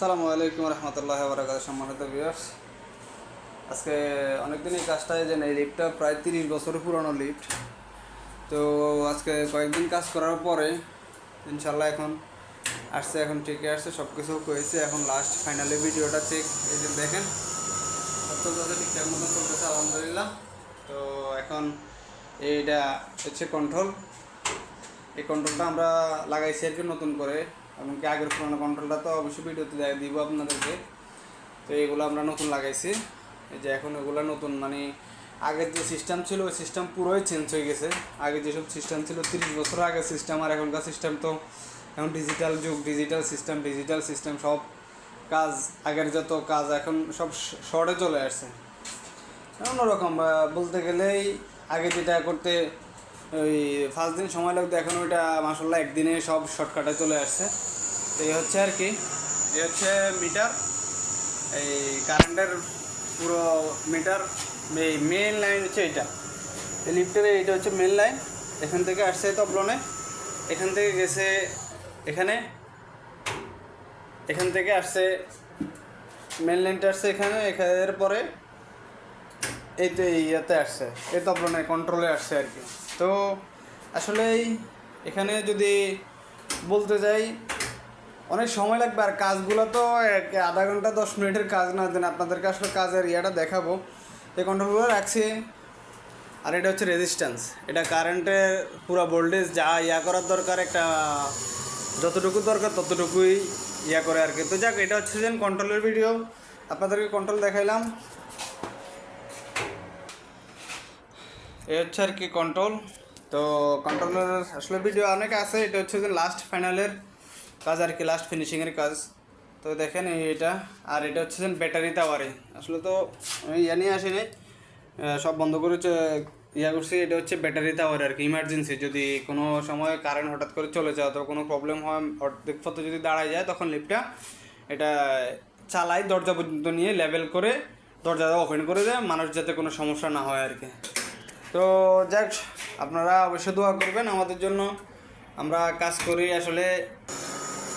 আসসালামু আলাইকুম রহমতুল্লাহ বরাকাত সম্মানিত ভিউয়ার্স আজকে অনেকদিন এই কাজটায় যে এই লিফটটা প্রায় তিরিশ বছর পুরনো লিফট। তো আজকে কয়েকদিন কাজ করার পরে ইনশাল্লাহ এখন আসছে, এখন ঠিকই আসছে সব কিছু হয়েছে। এখন লাস্ট ফাইনালি ভিডিওটা চেক এই যে দেখেন সব কিছু ঠিকঠাক মতো চলতেছে, আলহামদুলিল্লাহ। তো এখন এইটা হচ্ছে কন্ট্রোল এই কন্ট্রোলটা আমরা লাগাইছি আর কি নতুন করে। এমনকি আগের পুরোনো কন্ট্রোলটা তো অবশ্যই ভিডিওতে দিব আপনাদেরকে। তো এগুলো আমরা নতুন লাগাইছি। এই যে এখন এগুলো নতুন মানে আগের যে সিস্টেম ছিল, ওই সিস্টেম পুরোই চেঞ্জ হয়ে গেছে। আগে যেসব সিস্টেম ছিল, তিরিশ বছর আগের সিস্টেম আর এখনকার সিস্টেম তো এখন ডিজিটাল যুগ ডিজিটাল সিস্টেম ডিজিটাল সিস্টেম সব কাজ, আগের যত কাজ, এখন সব শর্টে চলে আসছে। অন্যরকম বলতে গেলেই আগে যেটা করতে ওই ফার্স্ট দিন সময় লাগতো, এখন ওইটা মাসাল্লাহ একদিনে সব শর্টকাটে চলে আসছে। তো এই হচ্ছে আর কি, এই হচ্ছে মিটার এই কারেন্টের পুরো মিটার এই মেন লাইন হচ্ছে এইটা। এই লিফটের এইটা হচ্ছে মেন লাইন এখান থেকে আসছে তবলনে, এখান থেকে গেছে এখানে, এখান থেকে আসছে মেন লাইনটা আসছে এখানে এখানে পরে এই তো ইয়েতে আসছে, এই তবলনে কন্ট্রোলে আসছে আর কি। তো আসলে এখানে যদি বলতে যাই, অনেক সময় লাগবে আর কাজগুলো তো আধা ঘণ্টা, দশ মিনিটের কাজ না, দেন আপনাদেরকে আসলে কাজের ইয়েটা দেখাবো। এই কন্ট্রোলগুলো রাখছি, আর এটা হচ্ছে রেজিস্ট্যান্স এটা কারেন্টের পুরো ভোল্টেজ যা ইয়া করার দরকার, একটা যতটুকু দরকার ততটুকুই ইয়া করে আর কি। তো যাক, এটা হচ্ছে যে কন্ট্রোলের ভিডিও আপনাদেরকে কন্ট্রোল দেখাইলাম। এই হচ্ছে আর কি কন্ট্রোল তো কন্ট্রোলের আসলে ভিডিও অনেক আছে, এটা হচ্ছে যে লাস্ট ফাইনালের কাজ আর কি লাস্ট ফিনিশিংয়ের কাজ। তো দেখেন এটা, আর এটা হচ্ছে যে ব্যাটারি টাওয়ারে আসলে তো ইয়া নিয়ে আসিনি সব বন্ধ করে ইয়া করছি, এটা হচ্ছে ব্যাটারি টাওয়ার আর কি ইমার্জেন্সি যদি কোনো সময় কারেন্ট হঠাৎ করে চলে যায় অথবা কোনো প্রবলেম হয়, অর্ধেক যদি দাঁড়ায় যায়, তখন লিফটটা এটা চালাই, দরজা পর্যন্ত নিয়ে লেভেল করে দরজাটা ওপেন করে দেয়, মানুষ যাতে কোনো সমস্যা না হয় আর কি। তো যাক, আপনারা অবশ্যই দোয়া করবেন আমাদের জন্য। আমরা কাজ করি আসলে।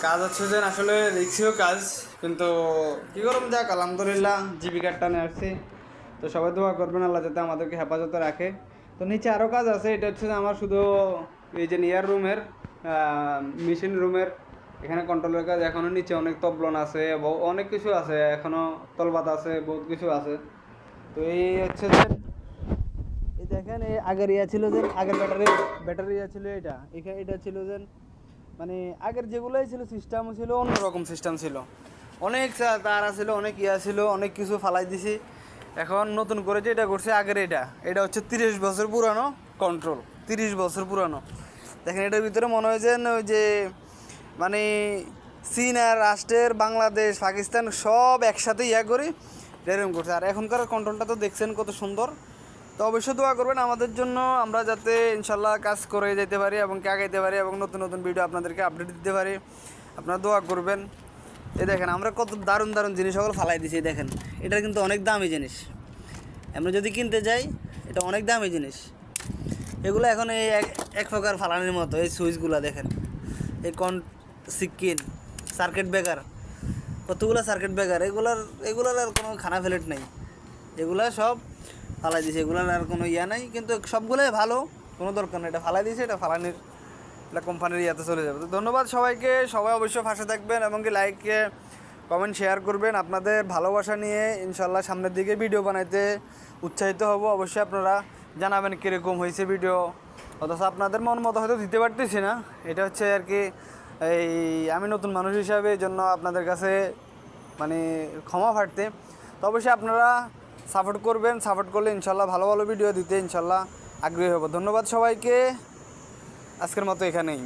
কাজ হচ্ছে যে আসলে রিক্সিও কাজ, কিন্তু কী করুন যাক, আলহামদুলিল্লাহ জীবিকার টানে আসছি। তো সবাই দোয়া করবেন আল্লাহ যাতে আমাদেরকে হেফাজতে রাখে। তো নিচে আরও কাজ আছে, এটা হচ্ছে যে আমার শুধু এই যে নিয়ার রুমের মেশিন রুমের এখানে কন্ট্রোলের কাজ। এখনও নিচে অনেক তবলন আছে অনেক কিছু আছে এখনও তলবাত আছে, বহুত কিছু আছে। তো এই হচ্ছে যে এই আগের ইয়া ছিল যে আগের ব্যাটারি ব্যাটারি ইয়া ছিল এটা। এখানে এটা ছিল যে মানে আগের যেগুলোই ছিল সিস্টেম ছিল, অন্যরকম সিস্টেম ছিল। অনেক তার ছিল অনেক ইয়া ছিল, অনেক কিছু ফালাই দিছি। এখন নতুন করে যে এটা করছে, আগের এটা। এটা হচ্ছে তিরিশ বছর পুরানো কন্ট্রোল তিরিশ বছর পুরানো। দেখেন, এটার ভিতরে মনে হয় যে ওই যে মানে চীন আর রাষ্ট্রের বাংলাদেশ, পাকিস্তান সব একসাথে ইয়া করে, এরকম করছে। আর এখনকার কন্ট্রোলটা তো দেখছেন কত সুন্দর। তো অবশ্যই দোয়া করবেন। আমাদের জন্য আমরা যাতে ইনশাল্লাহ কাজ করে যেতে পারি এবং আগাইতে পারি এবং নতুন নতুন ভিডিও আপনাদেরকে আপডেট দিতে পারি। আপনারা দোয়া করবেন। এই দেখেন, আমরা কত দারুণ দারুণ জিনিস সকল ফালাই দিছি দেখেন। এটা কিন্তু অনেক দামি জিনিস। আমরা যদি কিনতে যাই, এটা অনেক দামি জিনিস। এগুলো এখন এই এক এক প্রকার ফালানির মতো, এই সুইচগুলো দেখেন। এই কন সিকিন সার্কিট ব্রেকার কতগুলো সার্কিট ব্রেকার এগুলার এগুলার আর কোনো খানা ফেলেট নেই। এগুলা সব ফালাই দিছে, এগুলার আর কোনো ইয়া নাই, কিন্তু সবগুলোই ভালো, কোনো দরকার নেই। এটা ফালাই দিয়েছে এটা ফালানির, এটা কোম্পানির ইয়াতে চলে যাবে। তো ধন্যবাদ সবাইকে, সবাই অবশ্যই ফাঁসে থাকবেন এবং কি লাইকে কমেন্ট শেয়ার করবেন। আপনাদের ভালোবাসা নিয়ে ইনশাল্লাহ সামনের দিকে ভিডিও বানাইতে উৎসাহিত হব। অবশ্যই আপনারা জানাবেন কীরকম হয়েছে ভিডিও অথচ আপনাদের মন মতো হয়তো দিতে পারতেছি না। এটা হচ্ছে আর কি, এই আমি নতুন মানুষ হিসাবে জন্য আপনাদের কাছে মানে ক্ষমা ফাটতে তো অবশ্যই আপনারা সাপোর্ট করবেন, সাপোর্ট করলে ইনশাল্লাহ ভালো ভালো ভিডিও দিতে ইনশাল্লাহ আগ্রহী হব। ধন্যবাদ সবাইকে। আজকের মতো এখানেই।